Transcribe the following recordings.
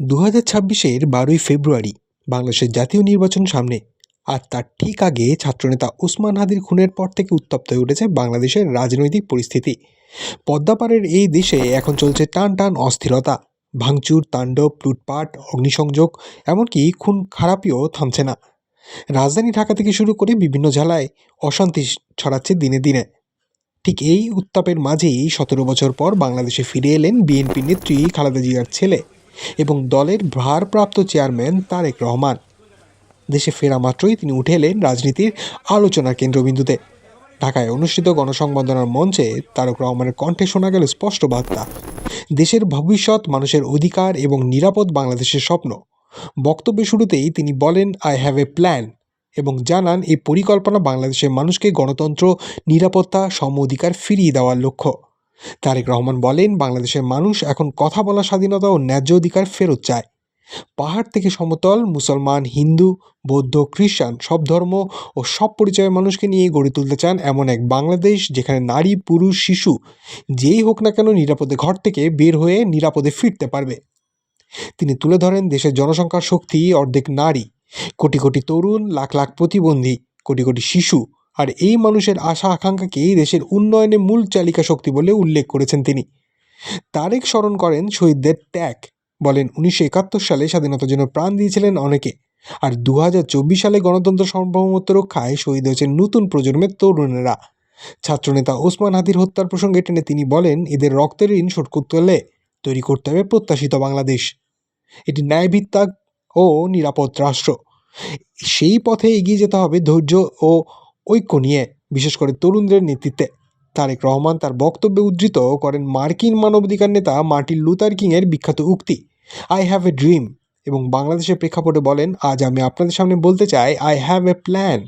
দু হাজার ছাব্বিশের বারোই ফেব্রুয়ারি বাংলাদেশের জাতীয় নির্বাচন সামনে আর তার ঠিক আগে ছাত্রনেতা ওসমান হাদির খুনের পর থেকে উত্তপ্ত হয়ে উঠেছে বাংলাদেশের রাজনৈতিক পরিস্থিতি। পদ্মাপাড়ের এই দেশে এখন চলছে টান টান অস্থিরতা, ভাঙচুর, তাণ্ডব, লুটপাট, অগ্নিসংযোগ, এমনকি খুন খারাপিও থামছে না। রাজধানী ঢাকা থেকে শুরু করে বিভিন্ন জেলায় অশান্তি ছড়াচ্ছে দিনে দিনে। ঠিক এই উত্তাপের মাঝেই সতেরো বছর পর বাংলাদেশে ফিরে এলেন বিএনপি নেত্রী খালেদা জিয়ার ছেলে। এবং দলের ভারপ্রাপ্ত চেয়ারম্যান তারেক রহমান। দেশে ফেরা মাত্রই তিনি উঠে এলেন রাজনীতির আলোচনার কেন্দ্রবিন্দুতে। ঢাকায় অনুষ্ঠিত গণসংবর্ধনার মঞ্চে তারক রহমানের কণ্ঠে শোনা গেল স্পষ্ট বার্তা। দেশের ভবিষ্যৎ, মানুষের অধিকার এবং নিরাপদ বাংলাদেশের স্বপ্ন। বক্তব্যের শুরুতেই তিনি বলেন আই হ্যাভ এ প্ল্যান এবং জানান, এই পরিকল্পনা বাংলাদেশের মানুষকে গণতন্ত্র, নিরাপত্তা, সম অধিকার ফিরিয়ে দেওয়ার লক্ষ্য। তারেক রহমান বলেন, বাংলাদেশের মানুষ এখন কথা বলার স্বাধীনতা ও ন্যায্য অধিকার ফেরত চায়। পাহাড় থেকে সমতল, মুসলমান, হিন্দু, বৌদ্ধ, খ্রিস্টান, সব ধর্ম ও সব পরিচয়ের মানুষকে নিয়ে গড়ে তুলতে চান এমন এক বাংলাদেশ যেখানে নারী, পুরুষ, শিশু যেই হোক না কেন নিরাপদে ঘর থেকে বের হয়ে নিরাপদে ফিরতে পারবে। তিনি তুলে ধরেন দেশের জনসংখ্যার শক্তি, অর্ধেক নারী, কোটি কোটি তরুণ, লাখ লাখ প্রতিবন্ধী, কোটি কোটি শিশু আর এই মানুষের আশা আকাঙ্ক্ষাকেই দেশের উন্নয়নে মূল চালিকা শক্তি বলে উল্লেখ করেছেন তিনি। তারেক স্মরণ করেন শহীদদের ত্যাগ। বলেন, উনিশশো একাত্তর সালে স্বাধীনতার জন্য প্রাণ দিয়েছিলেন অনেকে। আর দু হাজার চব্বিশ সালে গণতন্ত্র সার্বভৌমত্ব রক্ষায় শহীদ হয়েছেন নতুন প্রজন্মের তরুণেরা। ছাত্রনেতা ওসমান হাদির হত্যার প্রসঙ্গে টেনে তিনি বলেন, এদের রক্তের ঋণ শোধ করতে হলে তৈরি করতে হবে প্রত্যাশিত বাংলাদেশ। এটি ন্যায়ভিত্তাক ও নিরাপদ রাষ্ট্র। সেই পথে এগিয়ে যেতে হবে ধৈর্য ও ঐক্য নিয়ে, বিশেষ করে তরুণদের নেতৃত্বে। তারেক রহমান তার বক্তব্যে উদ্ধৃত করেন মার্কিন মানবাধিকার নেতা মার্টিন লুথার কিংয়ের বিখ্যাত উক্তি আই হ্যাভ এ ড্রিম এবং বাংলাদেশের প্রেক্ষাপটে বলেন, আজ আমি আপনাদের সামনে বলতে চাই আই হ্যাভ এ প্ল্যান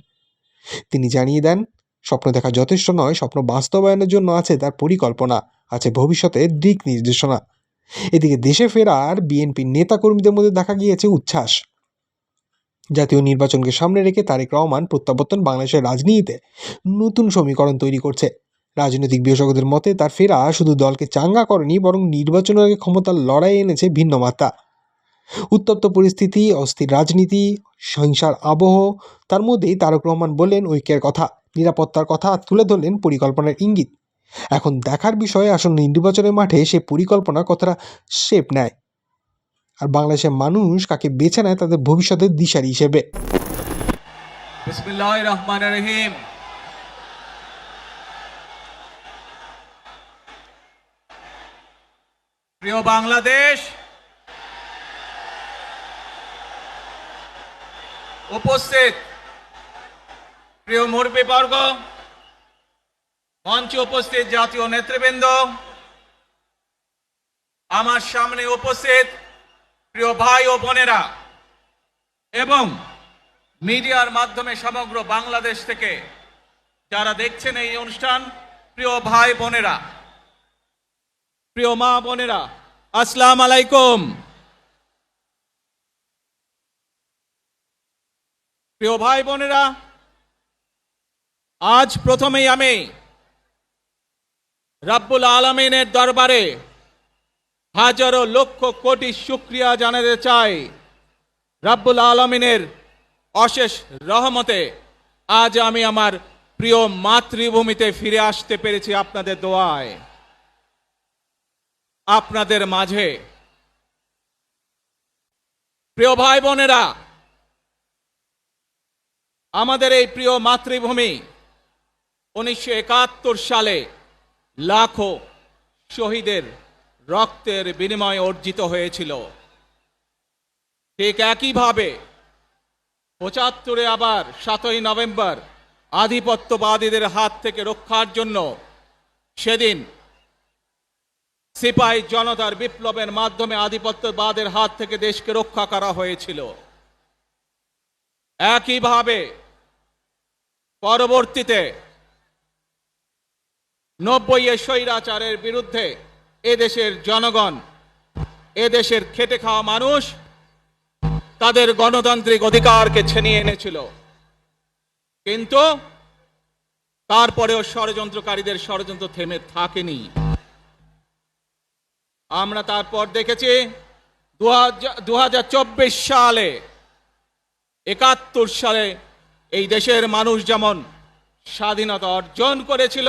তিনি জানিয়ে দেন, স্বপ্ন দেখা যথেষ্ট নয়, স্বপ্ন বাস্তবায়নের জন্য আছে তার পরিকল্পনা, আছে ভবিষ্যতের দিক নির্দেশনা। এদিকে দেশে ফেরার বিএনপি নেতাকর্মীদের মধ্যে দেখা গিয়েছে উচ্ছ্বাস। জাতীয় নির্বাচনকে সামনে রেখে তারেক রহমান প্রত্যাবর্তন বাংলাদেশের রাজনীতিতে নতুন সমীকরণ তৈরি করছে। রাজনৈতিক বিশেষজ্ঞদের মতে তার ফেরা শুধু দলকে চাঙ্গা করেনি, বরং নির্বাচনের আগে ক্ষমতার লড়াই এনেছে ভিন্ন মাত্রা উত্তপ্ত পরিস্থিতি, অস্থির রাজনীতি হিংসার আবহ, তার মধ্যেই তারক রহমান বললেন ঐক্যের কথা, নিরাপত্তার কথা তুলে ধরলেন পরিকল্পনার ইঙ্গিত। এখন দেখার বিষয়ে আসন্ন নির্বাচনের মাঠে সে পরিকল্পনা কতটা শেপ নেয়। আর বাংলাদেশের মানুষ কাকে বেছে নেয় তাদের ভবিষ্যতের দিশারি হিসেবে। রহমান রহিম। প্রিয় বাংলাদেশ, উপস্থিত প্রিয় মুরব্বী বর্গ মঞ্চে উপস্থিত জাতীয় নেতৃবৃন্দ, আমার সামনে উপস্থিত প্রিয় ভাই ও বোনেরা, এবং মিডিয়ার মাধ্যমে সমগ্র বাংলাদেশ থেকে যারা দেখছেন এই অনুষ্ঠান, প্রিয় ভাই বোনেরা, প্রিয় মা বোনেরা, আসসালাম আলাইকুম। প্রিয় ভাই বোনেরা, আজ প্রথমেই আমি রাব্বুল আলমিনের দরবারে হাজারো লক্ষ কোটি শুক্রিয়া জানাতে চাই রাব্বুল আলমিনের অশেষ রহমতে আজ আমি আমার প্রিয় মাতৃভূমিতে ফিরে আসতে পেরেছি আপনাদের দোয়ায়। আপনাদের মাঝে প্রিয় ভাই বোনেরা আমাদের এই প্রিয় মাতৃভূমি উনিশশো একাত্তর সালে লাখো শহীদের রক্তের বিনিময়ে অর্জিত হয়েছিল। ঠিক একইভাবে পঁচাত্তরে আবার সাতই নভেম্বর আধিপত্যবাদীদের হাত থেকে রক্ষার জন্য সেদিন সিপাহী জনতার বিপ্লবের মাধ্যমে আধিপত্যবাদের হাত থেকে দেশকে রক্ষা করা হয়েছিল। একইভাবে পরবর্তীতে নব্বই এ স্বৈরাচারের বিরুদ্ধে এদেশের জনগণ এদেশের খেটে খাওয়া মানুষ তাদের গণতান্ত্রিক অধিকারকে ছিনিয়ে এনেছিল। কিন্তু তারপরেও ষড়যন্ত্রকারীদের ষড়যন্ত্র থেমে থাকেনি। আমরা তারপর দেখেছি দু হাজার চব্বিশ সালে, একাত্তর সালে এই দেশের মানুষ যেমন স্বাধীনতা অর্জন করেছিল